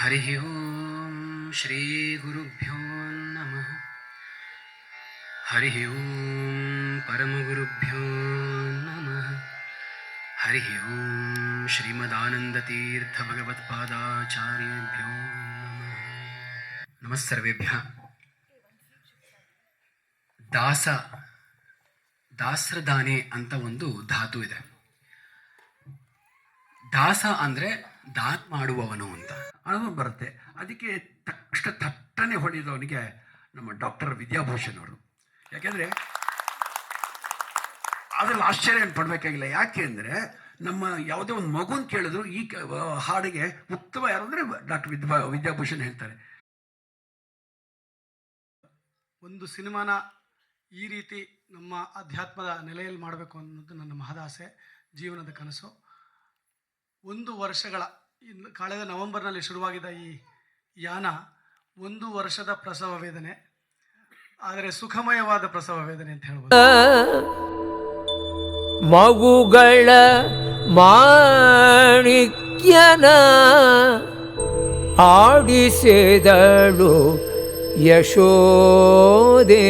हरिः ॐ श्रीगुरुभ्यो नमः हरिः ॐ परमगुरुभ्यो नमः हरिः ॐ श्रीमदानन्दतीर्थभगवत्पादाचार्येभ्यो नमः नमः सर्वेभ्यः ದಾಸ ದಾಸ್ರದಾನೆ ಅಂತ ಒಂದು ಧಾತು ಇದೆ ದಾಸ ಅಂದ್ರೆ ದಾನ ಮಾಡುವವನು ಅಂತ ಅನುಭವ ಬರುತ್ತೆ. ಅದಕ್ಕೆ ತಕ್ಷಣ ತಟ್ಟನೆ ಹೊಡೆದವನಿಗೆ ನಮ್ಮ ಡಾಕ್ಟರ್ ವಿದ್ಯಾಭೂಷಣ್ ಅವರು. ಯಾಕೆಂದರೆ ಅದ್ರಲ್ಲಿ ಆಶ್ಚರ್ಯ ಏನು ಪಡಬೇಕಾಗಿಲ್ಲ. ಯಾಕೆ ಅಂದರೆ ನಮ್ಮ ಯಾವುದೇ ಒಂದು ಮಗುನ ಕೇಳಿದ್ರು ಈ ಹಾಡಿಗೆ ಉತ್ತಮ ಯಾರು ಅಂದರೆ ಡಾಕ್ಟರ್ ವಿದ್ಯಾ, ವಿದ್ಯಾಭೂಷಣ್ ಹೇಳ್ತಾರೆ. ಒಂದು ಸಿನಿಮಾನ ಈ ರೀತಿ ನಮ್ಮ ಅಧ್ಯಾತ್ಮದ ನೆಲೆಯಲ್ಲಿ ಮಾಡಬೇಕು ಅನ್ನೋದು ನನ್ನ ಮಹದಾಸೆ, ಜೀವನದ ಕನಸು. ಒಂದು ವರ್ಷಗಳ ಇನ್ನು ಕಳೆದ ನವೆಂಬರ್ನಲ್ಲಿ ಶುರುವಾಗಿದ್ದ ಈ ಯಾನ ಒಂದು ವರ್ಷದ ಪ್ರಸವ ವೇದನೆ, ಆದರೆ ಸುಖಮಯವಾದ ಪ್ರಸವ ವೇದನೆ ಅಂತ ಹೇಳ್ಬೋದು. ಮಗುಗಳ ಮಾಣಿಕ್ಯನ ಆಡಿಸಿದಳು ಯಶೋದೆ